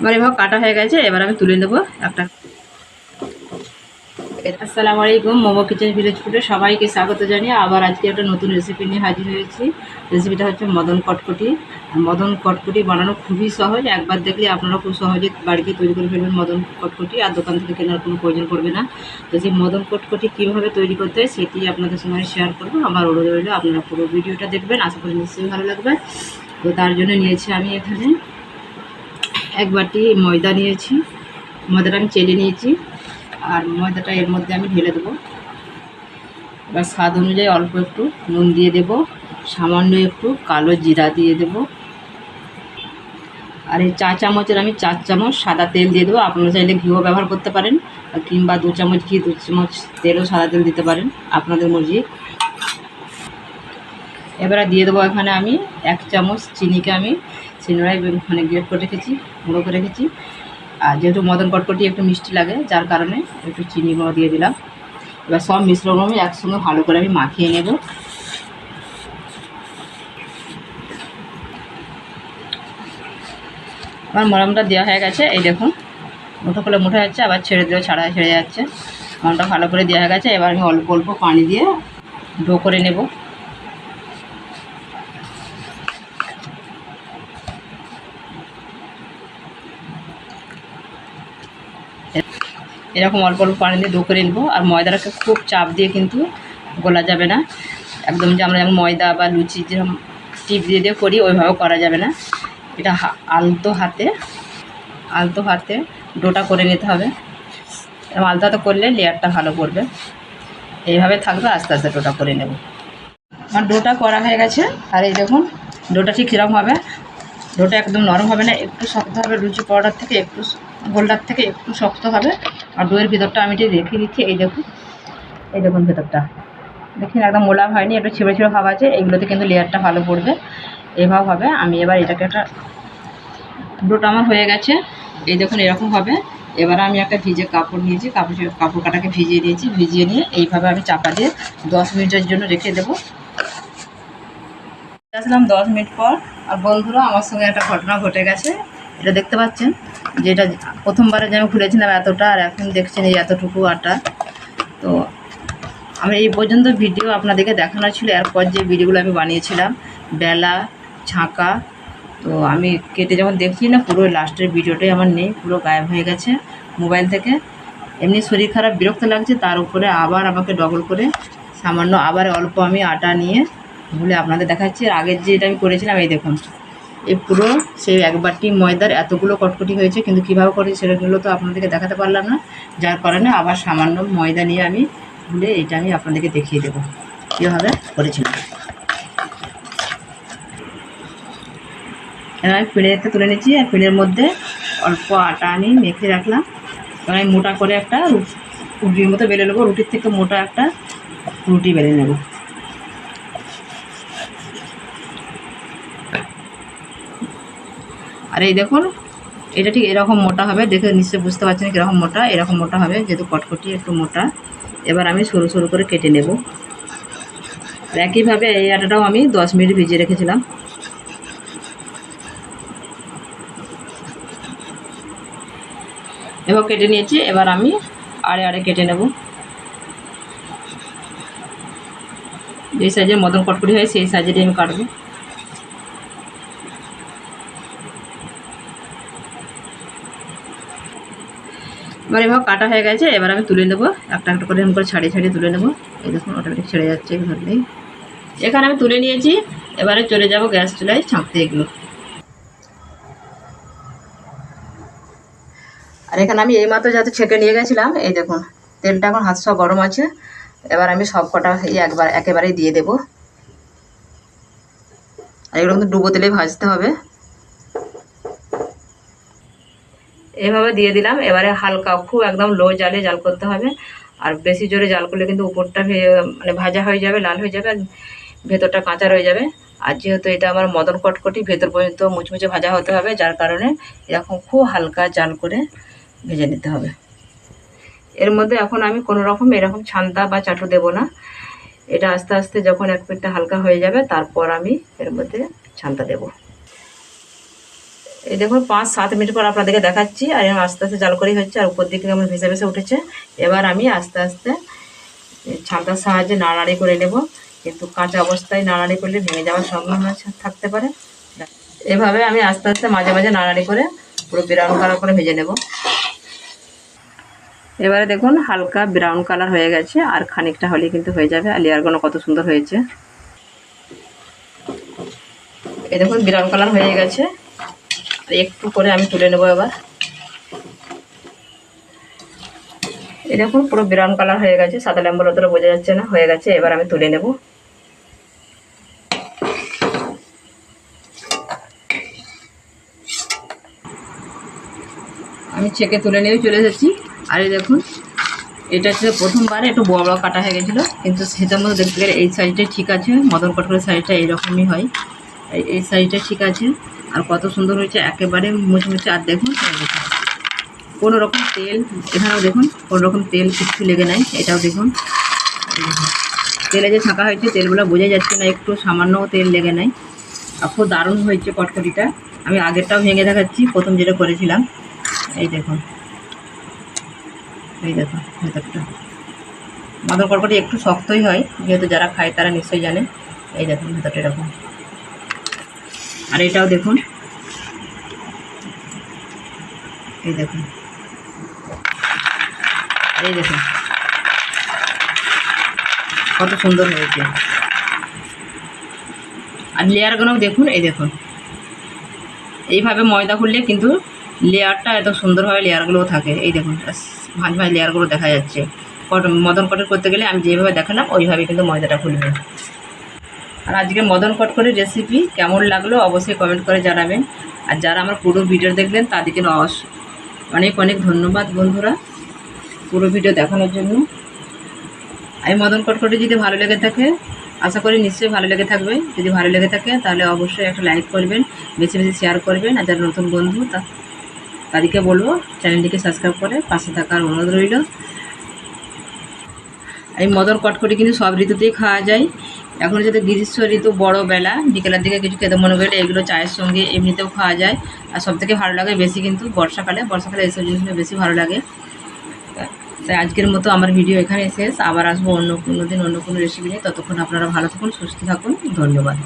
এবার এভাবে কাটা হয়ে গেছে, এবার আমি তুলে নেব একটা। আসসালামু আলাইকুম, মোমো কিচেন ভিলেজ ফুডে সবাইকে স্বাগত জানিয়ে আবার আজকে একটা নতুন রেসিপি নিয়ে হাজির হয়েছি। রেসিপিটা হচ্ছে মদন কটকটি। মদন কটকটি বানানো খুবই সহজ, একবার দেখলে আপনারা খুব সহজে বাড়িতে তৈরি করে ফেলবেন মদন কটকটি, আর দোকান থেকে কেনার কোনো প্রয়োজন পড়বে না। তো সেই মদন কটকটি কীভাবে তৈরি করতে হয় সেটি আপনাদের সঙ্গে শেয়ার করব। আমার অনুরোধ রইল, আপনারা পুরো ভিডিওটা দেখবেন, আশা করি নিশ্চয়ই ভালো লাগবে। তো তার জন্য নিয়েছি আমি এখানে এক বাটি ময়দা নিয়েছি। ময়দাটা আমি চেলে নিয়েছি। আর ময়দাটা এর মধ্যে আমি ঢেলে দেবো। এবার স্বাদ অনুযায়ী অল্প একটু নুন দিয়ে দেব। সামান্য একটু কালো জিরা দিয়ে দেব। আর এই চা চামচের আমি চার চামচ সাদা তেল দিয়ে দেবো। আপনারা চাইলে ঘিও ব্যবহার করতে পারেন। কিংবা দু চামচ ঘি, দু চামচ তেলও সাদা তেল দিতে পারেন। আপনাদের মর্জি। এবারে দিয়ে দেবো এখানে আমি এক চামচ চিনিকে আমি চিনিরাই মানে গ্রেট করে রেখেছি, গুঁড়ো করে রেখেছি। আর যেহেতু মদন কটকটি একটু মিষ্টি লাগে, যার কারণে একটু চিনি গুঁড়ো দিয়ে দিলাম। এবার সব মিশ্রণ আমি একসঙ্গে ভালো করে আমি মাখিয়ে নেব। আমার মরমটা দেওয়া হয়ে গেছে, এই দেখুন। মুঠো করে মুঠো যাচ্ছে আবার ছেড়ে দিলেও ছাড়া ছেড়ে যাচ্ছে। মরমটা ভালো করে দেওয়া হয়ে গেছে, এবার আমি অল্প অল্প পানি দিয়ে ডো করে নেব। এরকম অল্প অল্প পানি দিয়ে ডো করে নেব। আর ময়দাটাকে খুব চাপ দিয়ে কিন্তু গোলা যাবে না। একদম যে আমরা যেমন ময়দা বা লুচি যেরকম টিপ দিয়ে দিয়ে করি, ওইভাবে করা যাবে না। এটা আলতো হাতে আলতো হাতে ডোটা করে নিতে হবে। আলতো হাতে করলে লেয়ারটা ভালো পড়বে এইভাবে থাকবে, আস্তে আস্তে ডোটা করে নেব। আমার ডোটা করা হয়ে গেছে। আর এই দেখুন, ডোটা ঠিক কীরকম হবে। ডোটা একদম নরম হবে না, একটু শক্ত হবে লুচি পাউডার থেকে, একটু গোল্ডার থেকে একটু শক্ত হবে। আর ডোয়ের ভিতরটা আমি যে রেখে দিচ্ছি, এই দেখুন। এই দেখুন ভেতরটা। দেখুন, একদম মোলাম হয়নি, একটু ছিঁড়ে ছিঁড়ে ভাব আছে। এগুলোতে কিন্তু লেয়ারটা ভালো পড়বে। এভাবে হবে। আমি এবার এটাকে একটা ডোটা আমার হয়ে গেছে। এই দেখুন, এরকম হবে। এবার আমি একটা ভিজে কাপড় নিয়েছি। কাপড় কাপড় কাটাকে ভিজিয়ে নিয়েছি ভিজিয়ে নিয়ে এইভাবে আমি চাপা দিয়ে দশ মিনিটের জন্য রেখে দেবো। আসলাম দশ মিনিট পর। আর বন্ধুরা, আমার সঙ্গে একটা ঘটনা ঘটে গেছে। এটা দেখতে পাচ্ছেন? যেটা প্রথমবারে যে আমি খুলেছিলাম এতটা, আর এখন দেখছেন এই এতটুকু আটা। তো আমি এই পর্যন্ত ভিডিও আপনাদেরকে দেখানো ছিল, এরপর যে ভিডিওগুলো আমি বানিয়েছিলাম, বেলা, ছাঁকা, তো আমি কেটে যখন দেখছি না, পুরো লাস্টের ভিডিওটাই আমার নেই, পুরো গায়েব হয়ে গেছে মোবাইল থেকে। এমনি শরীর খারাপ, বিরক্ত লাগছে, তার উপরে আবার আমাকে ডবল করে সামান্য আবার অল্প আমি আটা নিয়ে ভুলে আপনাদের দেখাচ্ছি। আগের যেটা আমি করেছিলাম, এই দেখুন। এই পুরো সেই এক বাটি ময়দার এতগুলো কটকটি হয়েছে কিন্তু কীভাবে করেছি সেগুলো তো আপনাদেরকে দেখাতে পারলাম না। যার কারণে আবার সামান্য ময়দা নিয়ে আমি ভুলে এটা আমি আপনাদেরকে দেখিয়ে দেবো। কীভাবে করেছিলাম। এবার আমি পিঁড়েতে তুলে নিচ্ছি আর পিঁড়ের মধ্যে অল্প আটা আমি মেখে রাখলাম। এবার আমি মোটা করে একটা রুটির মতো বেলে নেব। রুটির থেকে মোটা একটা রুটি বেলে নেব। আর এই দেখুন, এটা ঠিক এরকম মোটা হবে, দেখে নিশ্চয়ই বুঝতে পারছেন কীরকম মোটা, এরকম মোটা হবে, যেহেতু কটকটি একটু মোটা। এবার আমি সরু সরু করে কেটে নেব। একইভাবে এই আটাটাও আমি দশ মিনিট ভিজিয়ে রেখেছিলাম। এবার কেটে নিয়েছি, এবার আমি আড়ে আড়ে কেটে নেব। যেই সাইজের মদন কটকটি হয়, সেই সাইজেরই আমি কাটবো। এবার এভাবে কাটা হয়ে গেছে, এবার আমি তুলে নেব। একটা একটা করে এরকম করে ছাড়িয়ে ছাড়িয়ে তুলে নেব। এই দেখুন অটোমেটিক ছেড়ে যাচ্ছে ধরলেই এখানে আমি তুলে নিয়েছি, এবারে চলে যাব গ্যাস চুলায় ছাঁকতে এগুলো। আর এখানে আমি এইমাত্র যাতে ছেঁকে নিয়ে গেছিলাম, এই দেখুন, তেলটা এখন হাত সব গরম আছে। এবার আমি সব কটা এই একবার, একেবারেই দিয়ে দেবো। আর এগুলো কিন্তু ডুবো তেলেই ভাজতে হবে। এইভাবে দিয়ে দিলাম। এবারে হালকা, খুব একদম লো জালে জাল করতে হবে। আর বেশি জোরে জাল করলে কিন্তু উপরটা মানে ভাজা হয়ে যাবে, লাল হয়ে যাবে, আর ভেতরটা কাঁচা রয়ে যাবে। আর যেহেতু এটা আমার মদন কটকটি, ভেতর পর্যন্ত মুচমুচে ভাজা হতে হবে, যার কারণে এরকম খুব হালকা জাল করে ভেজে নিতে হবে। এর মধ্যে এখন আমি কোনো রকম এরকম ছান্দা বা চাটু দেব না। এটা আস্তে আস্তে যখন এক পিঠটা হালকা হয়ে যাবে, তারপর আমি এর মধ্যে ছান্তা দেব। এই দেখুন, পাঁচ, সাত মিনিট পর আপনাদেরকে দেখাচ্ছি, আর এরকম আস্তে আস্তে জাল করেই হচ্ছে আর উপর দিকে কেমন ভেসে ভেসে উঠেছে। এবার আমি আস্তে আস্তে ছাতার সাহায্যে নাড়াড়ি করে নেব। কিন্তু কাঁচা অবস্থায় নাড়াড়ি করলে ভেঙে যাওয়ার সম্ভাবনা থাকতে পারে। এভাবে আমি আস্তে আস্তে মাঝে মাঝে নাড়াড়ি করে পুরো ব্রাউন কালার করে ভেজে নেব। এবারে দেখুন, হালকা ব্রাউন কালার হয়ে গেছে, আর খানিকটা হলেই কিন্তু হয়ে যাবে, আর লেয়ারগুলো কত সুন্দর হয়েছে। এই দেখুন ব্রাউন কালার হয়ে গেছে। একটু করে আমি তুলে নেব এবার। এই দেখুন পুরো ব্রাউন কালার হয়ে গেছে, সাদা ল্যাম্বল অতটা বোঝা যাচ্ছে না, হয়ে গেছে, এবার আমি তুলে নেব। আমি ছেঁকে তুলে নিয়ে চলে এসেছি। আর এই দেখুন, এটা হচ্ছে প্রথমবারে, একটু বড় বড় কাটা হয়ে গেছিল, কিন্তু সেটার মধ্যে দেখতে গেলে এই সাইজটাই ঠিক আছে, মদন কটকরের সাইজটা এইরকমই হয়। এই সাইজটা ঠিক আছে। আর কত সুন্দর হয়েছে একেবারে মুচমুচে। আর দেখুন কোনো রকম তেল, এখানেও দেখুন কোনো রকম তেল কিচ্ছু লেগে নাই, এটাও দেখুন। দেখুন। তেলে যে ছাঁকা হয়েছে, তেলগুলো বোঝা যাচ্ছে না, একটু সামান্য তেল লেগে নাই। আর খুব দারুণ হয়েছে কটকটিটা। আমি আগেরটাও ভেঙে দেখাচ্ছি, প্রথম যেটা করেছিলাম। এই দেখুন। এই দেখুন, ভেতরটা। মাদর কটকটি একটু শক্তই হয়, যেহেতু যারা খায় তারা নিশ্চয়ই জানে। এই দেখুন, ভেতরটা এরকম। আর এটাও দেখুন। এই দেখুন। এই দেখুন। কত সুন্দর হয়েছে। আর লেয়ারগুলো দেখুন, এই দেখুন। এইভাবে ময়দা খুললে কিন্তু লেয়ারটা এত সুন্দরভাবে লেয়ারগুলোও থাকে। এই দেখুন ভাঁজ ভাঁজ লেয়ারগুলো দেখা যাচ্ছে। কট মদন কটের করতে গেলে আমি যেভাবে দেখালাম, ওইভাবে কিন্তু ময়দাটা খুলবে। আর আজকে মদন কটকরের রেসিপি কেমন লাগল অবশ্যই কমেন্ট করে জানাবেন। আর যারা আমার পুরো ভিডিও দেখলেন, তাদেরকে অনেক অনেক ধন্যবাদ বন্ধুরা পুরো ভিডিও দেখানোর জন্য। আমি মদন কটকটি যদি ভালো লেগে থাকে, আশা করি নিশ্চয়ই ভালো লেগে থাকবে। যদি ভালো লেগে থাকে, তাহলে অবশ্যই একটা লাইক করবেন, বেশি বেশি শেয়ার করবেন। আর যারা নতুন বন্ধু, তা তাদেরকে বলব চ্যানেলটিকে সাবস্ক্রাইব করে পাশে থাকার অনুরোধ রইল। এই মদন কটকটি কিন্তু সব ঋতুতেই খাওয়া যায়। এখন যেহেতু গ্রীষ্ম ঋতু বড় বেলা, বিকেলের দিকে কিছু খেতে মনে করলে এগুলো চায়ের সঙ্গে এমনিতেও খাওয়া যায়। আর সব থেকে ভালো লাগে বেশি কিন্তু বর্ষাকালে বর্ষাকালে এসব জিনিসগুলো বেশি ভালো লাগে। তাই আজকের মতো আমার ভিডিও এখানে শেষ। আবার আসব অন্য কোনো দিন অন্য কোনো রেসিপি নিয়ে। ততক্ষণ আপনারা ভালো থাকুন, সুস্থ থাকুন। ধন্যবাদ।